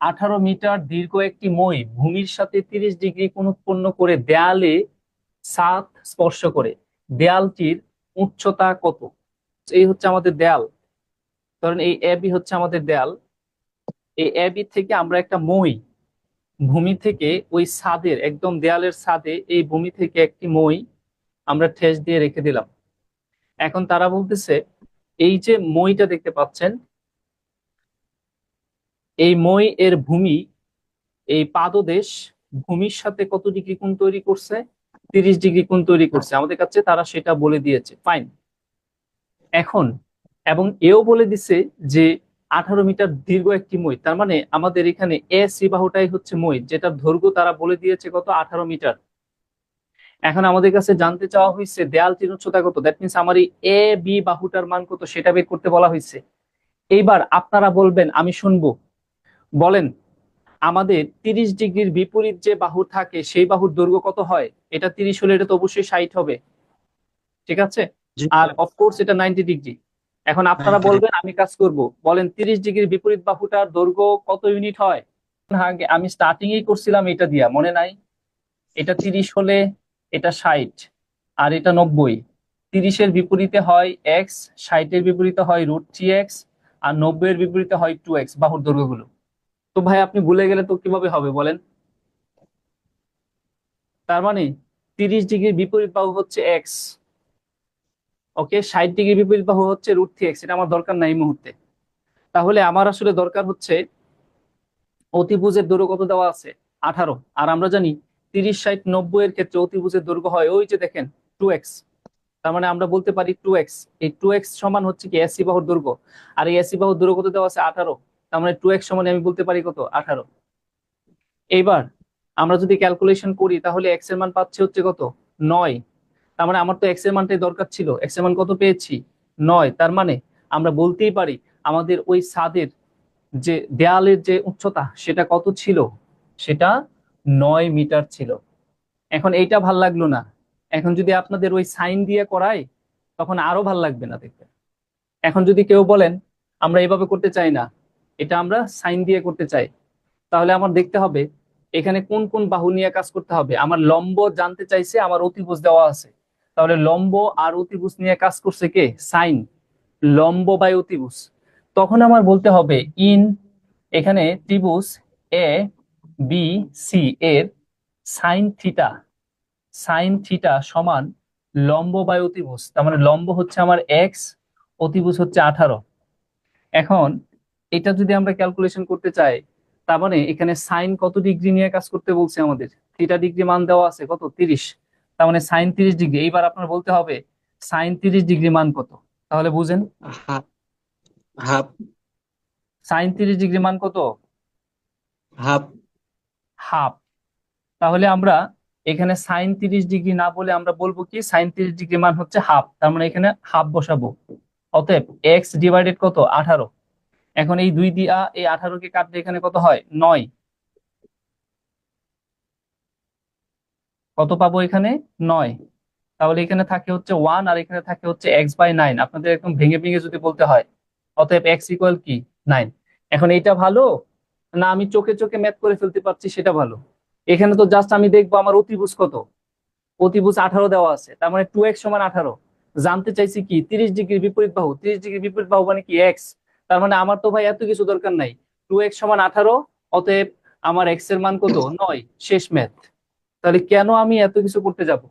আঠারো মিটার দীর্ঘ একটি মই ভূমির সাথে তিরিশ ডিগ্রি উৎপন্ন করে দেয়ালে ছাদ স্পর্শ করে। দেয়ালটির উচ্চতা কত? এই হচ্ছে আমাদের দেয়াল। ধরেন এই এবি হচ্ছে আমাদের দেয়াল। এই এবি থেকে আমরা একটা মই ভূমি থেকে ওই ছাদের, একদম দেয়ালের ছাদে এই ভূমি থেকে একটি মই আমরা ঠেস দিয়ে রেখে দিলাম। এখন তারা বলতেছে, এই যে মইটা দেখতে পাচ্ছেন এই মই এর ভূমি, এই পাদদেশ ভূমির সাথে কত ডিগ্রি কোণ তৈরি করছে? তিরিশ ডিগ্রি কোণ তৈরি করছে। আমাদের কাছে তারা সেটা বলে দিয়েছে। ফাইন এখন, এবং এও বলে দিছে যে আঠারো মিটার দীর্ঘ একটি মই, তার মানে আমাদের এখানে এ সি বাহুটাই হচ্ছে মই, যেটার দৈর্ঘ্য তারা বলে দিয়েছে কত? আঠারো মিটার। এখন আমাদের কাছে জানতে চাওয়া হয়েছে দেয়ালটির উচ্চতা কত? দ্যাট মিনস আমার এই এ বি বাহুটার মান কত? সেটা বের করতে বলা হয়েছে এইবার আপনারা বলবেন, আমি শুনব। বলেন আমাদের তিরিশ ডিগ্রির বিপরীত যে বাহু থাকে সেই বাহুর দৈর্ঘ্য কত হয়? এটা তিরিশ হলে এটা তো অবশ্যই ষাট হবে। ঠিক আছে? আর অফকোর্স এটা নাইনটি ডিগ্রি এখন আপনারা বলবেন আমি কাজ করব। বলেন তিরিশ ডিগ্রির বিপরীত বাহুটার দৈর্ঘ্য কত ইউনিট হয়? আমি স্টার্টিং এই করছিলাম এটা দিয়া মনে নাই? এটা তিরিশ হলে এটা ষাট আর এটা নব্বই। তিরিশের বিপরীতে হয় এক্স ষাটের বিপরীতে হয় রুট থ্রি এক্স আর নব্বই এর বিপরীতে হয় টু এক্স বাহুর দৈর্ঘ্যগুলো। তো ভাই, আপনি ভুলে গেলে তো কীভাবে হবে বলেন? তার মানে তিরিশ ডিগ্রির বিপরীত বাহু হচ্ছে এক্স ওকে ষাট ডিগ্রি বিপরীত বাহু হচ্ছে রুট থ্রি এক্স এটা আমার দরকার নাই মুহূর্তে। তাহলে আমার আসলে দরকার হচ্ছে অতিভুজের দৈর্ঘ্য কত দেওয়া আছে? আঠারো। আর আমরা জানি তিরিশ, ষাট, নব্বই এর ক্ষেত্রে অতিভুজের দৈর্ঘ্য হয় ওই যে দেখেন টু এক্স তার মানে আমরা বলতে পারি টু এক্স এই টু এক্স সমান হচ্ছে কি এসি বাহুর দৈর্ঘ্য। আর এই এসি বাহুর দৈর্ঘ্য কত দেওয়া আছে? আঠারো। তার মানে টু এক্স সমানে আমি বলতে পারি কত? আঠারো। এইবার আমরা যদি ক্যালকুলেশন করি, তাহলে এক্সের মান পাচ্ছি হচ্ছে কত? নয়। তার মানে আমার তো এক্সের মানটাই দরকার ছিল। এক্সের মান কত পেয়েছি? নয়। তার মানে আমরা বলতেই পারি আমাদের ওই ছাদের যে দেয়ালের যে উচ্চতা, সেটা কত ছিল? সেটা নয় মিটার ছিল। এখন এইটা ভালো লাগল না। এখন যদি আপনাদের ওই সাইন দিয়ে করাই, তখন আরও ভালো লাগবে না দেখতে। এখন যদি কেউ বলেন, আমরা এভাবে করতে চাই না। এটা আমরা সাইন দিয়ে করতে চাই। তাহলে আমার দেখতে হবে, এখানে কোন কোন বাহু নিয়ে কাজ করতে হবে? আমার লম্ব জানতে চাইছে, আমার অতিভুজ দেওয়া আছে। তাহলে লম্ব আর অতিভুজ নিয়ে কাজ করছে কে? সাইন। লম্ব বাই অতিভুজ। তখন আমার বলতে হবে, ইন এখানে ত্রিভুজ এ, বি, সি এর সাইন থিটা সাইন থিটা সমান লম্ব বাই অতিভুজ। তার মানে লম্ব হচ্ছে আমার এক্স, অতিভুজ হচ্ছে আঠারো। এখন এটা যদি আমরা ক্যালকুলেশন করতে চাই তার মানে এখানে সাইন কত ডিগ্রি নিয়ে কাজ করতে বলছে আমাদের? থিটা ডিগ্রি মান দেওয়া আছে কত? তিরিশ। তার মানে সাইন তিরিশ ডিগ্রি এইবার আপনার বলতে হবে সাইন তিরিশ ডিগ্রি মান কত? তাহলে বুঝেন। হাফ হাফ সাইন তিরিশ ডিগ্রি মান কত? Half half. তাহলে আমরা এখানে সাইন তিরিশ ডিগ্রি না বলে আমরা বলব কি সাইন তিরিশ ডিগ্রি মান হচ্ছে হাফ। তার মানে এখানে হাফ বসাবো। অতএব এক্স ডিভাইডেড কত? আঠারো। এখন এই দুই দিয়া এই আঠারো কে কাটলে এখানে কত হয়? নয়। কত পাবো এখানে? নয়। তাহলে এখানে থাকে হচ্ছে ওয়ান আর এখানে থাকে হচ্ছে এক্স বাই নাইন আপনাদের একদম ভেঙে ভেঙে যদি বলতে হয়, অতএব এক্স ইকুয়াল কি? নাইন এখন এইটা ভালো না আমি চোখে চোখে ম্যাথ করে ফেলতে পারছি সেটা ভালো? এখানে তো জাস্ট আমি দেখব আমার অতিভুজ কত? অতিভুজ আঠারো দেওয়া আছে, তার মানে টু এক্স সমান আঠারো। জানতে চাইছি কি? তিরিশ ডিগ্রির বিপরীত বাহু। তিরিশ ডিগ্রির বিপরীত বাহু মানে কি? এক্স তার মানে আমার তো ভাই এত কিছু দরকার নাই। টু এক্স সমান আঠারো, অতএব আমার এক্সের মান কত? নয়, শেষ ম্যাথ তাহলে কেন আমি এত কিছু করতে যাব?